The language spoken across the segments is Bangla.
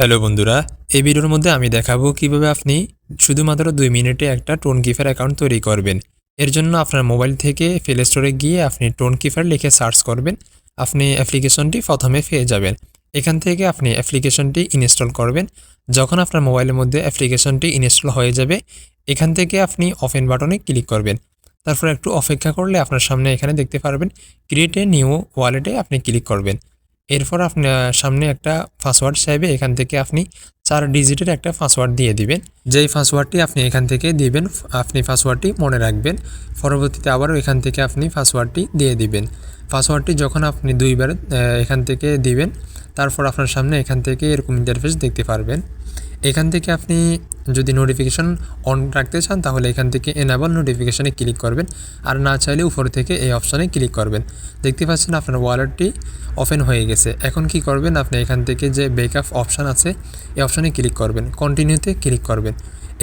হ্যালো বন্ধুরা, এই ভিডিওর মধ্যে আমি দেখাবো কীভাবে আপনি শুধুমাত্র দুই মিনিটে একটা টোন কিফার অ্যাকাউন্ট তৈরি করবেন। এর জন্য আপনার মোবাইল থেকে প্লে স্টোরে গিয়ে আপনি টোন কিফার লিখে সার্চ করবেন। আপনি অ্যাপ্লিকেশনটি প্রথমে পেয়ে যাবেন। এখান থেকে আপনি অ্যাপ্লিকেশনটি ইনস্টল করবেন। যখন আপনার মোবাইলের মধ্যে অ্যাপ্লিকেশনটি ইনস্টল হয়ে যাবে, এখান থেকে আপনি ওপেন বাটনে ক্লিক করবেন। তারপর একটু অপেক্ষা করলে আপনার সামনে এখানে দেখতে পারবেন, ক্রিয়েট এ নিউ ওয়ালেটে আপনি ক্লিক করবেন। এরপর আপনার সামনে একটা পাসওয়ার্ড চাইবে, এখান থেকে আপনি চার ডিজিটের একটা পাসওয়ার্ড দিয়ে দিবেন। যেই পাসওয়ার্ডটি আপনি এখান থেকে দিবেন, আপনি পাসওয়ার্ডটি মনে রাখবেন। পরবর্তীতে আবারও এখান থেকে আপনি পাসওয়ার্ডটি দিয়ে দিবেন। পাসওয়ার্ডটি যখন আপনি দুইবার এখান থেকে দিবেন, তারপর আপনার সামনে এখান থেকে এরকম ইন্টারফেস দেখতে পারবেন। এখান থেকে আপনি যদি নোটিফিকেশন অন রাখতে চান, তাহলে এখান থেকে এনাবল নোটিফিকেশানে ক্লিক করবেন। আর না চাইলে উপর থেকে এই অপশানে ক্লিক করবেন। দেখতে পাচ্ছেন আপনার ওয়ালেটটি ওপেন হয়ে গেছে। এখন কি করবেন? আপনি এখান থেকে যে ব্যাকআপ অপশান আছে, এই অপশানে ক্লিক করবেন। কন্টিনিউতে ক্লিক করবেন।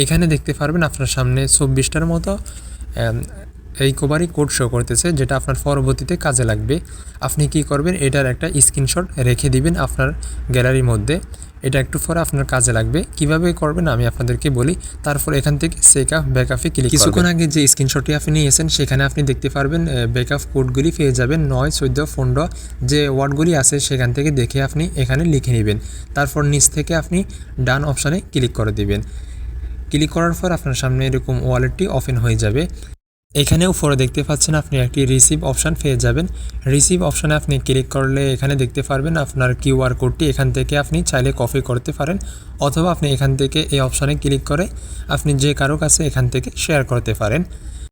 এখানে দেখতে পারবেন আপনার সামনে চব্বিশটার মতো এই কোবারই কোড শো করতেছে, যেটা আপনার পরবর্তীতে কাজে লাগবে। আপনি কি করবেন? এটার একটা স্ক্রিনশট রেখে দিবেন আপনার গ্যালারির মধ্যে। এটা একটু পরে আপনার কাজে লাগবে। কীভাবে করবেন আমি আপনাদেরকে বলি। তারপর এখান থেকে সেক সেকআপ ব্যাকআপে ক্লিক কিছুক্ষণ আগে যে স্ক্রিনশটটি আপনি নিয়েছেন, সেখানে আপনি দেখতে পারবেন ব্যাকআপ কোডগুলি পেয়ে যাবেন নয়, চোদ্দ, পনেরো, যে ওয়ার্ডগুলি আছে সেখান থেকে দেখে আপনি এখানে লিখে নেবেন। তারপর নিচ থেকে আপনি ডান অপশানে ক্লিক করে দেবেন। ক্লিক করার পর আপনার সামনে এরকম ওয়ালেটটি ওপেন হয়ে যাবে। এখানে ফোরে দেখতে পাচ্ছেন আপনি একটি রিসিভ অপশান পেয়ে যাবেন। রিসিভ অপশানে আপনি ক্লিক করলে এখানে দেখতে পারবেন আপনার কিউআর কোডটি এখান থেকে আপনি চাইলে কপি করতে পারেন অথবা আপনি এখান থেকে এই অপশানে ক্লিক করে আপনি যে কারও কাছে এখান থেকে শেয়ার করতে পারেন।